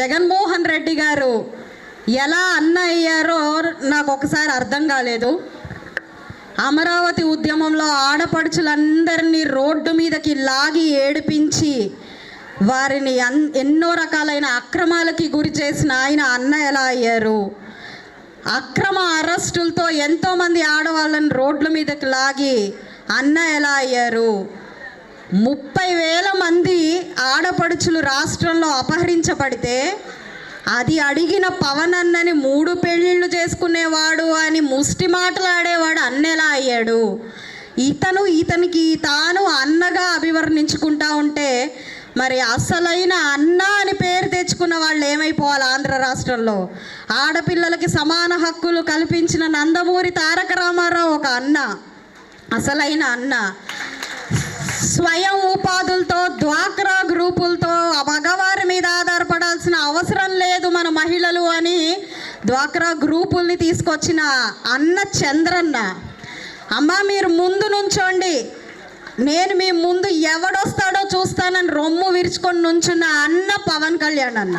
జగన్మోహన్ రెడ్డి గారు ఎలా అన్న అయ్యారో నాకు ఒకసారి అర్థం కాలేదు. అమరావతి ఉద్యమంలో ఆడపడుచులందరినీ రోడ్డు మీదకి లాగి ఏడిపించి వారిని అన్ ఎన్నో రకాలైన అక్రమాలకి గురి చేసిన ఆయన అన్న ఎలా అయ్యారు? అక్రమ అరెస్టులతో ఎంతోమంది ఆడవాళ్ళని రోడ్ల మీదకి లాగి అన్న ఎలా అయ్యారు? ముప్పై వేల మంది ఆడపడుచులు రాష్ట్రంలో అపహరించబడితే అది అడిగిన పవన్ అన్నని మూడు పెళ్ళిళ్ళు చేసుకునేవాడు అని ముష్టి మాటలాడేవాడు అన్నెలా అయ్యాడు? ఇతను ఇతనికి తాను అన్నగా అభివర్ణించుకుంటా ఉంటే మరి అసలైన అన్న అని పేరు తెచ్చుకున్న వాళ్ళు ఏమైపోవాలి ఆంధ్ర రాష్ట్రంలో? ఆడపిల్లలకి సమాన హక్కులు కల్పించిన నందమూరి తారక రామారావు ఒక అన్న అసలైన అన్న. స్వయం ఉపాధులతో డ్వాక్రా గ్రూపులతో మగవారి మీద ఆధారపడాల్సిన అవసరం లేదు మన మహిళలు అని డ్వాక్రా గ్రూపుల్ని తీసుకొచ్చిన అన్న చంద్రన్న అమ్మ మీరు ముందు నుంచోండి. నేను మీ ముందు ఎవడొస్తాడో చూస్తానని రొమ్ము విరుచుకొని నుంచున్న అన్న పవన్ కళ్యాణ్ అన్న.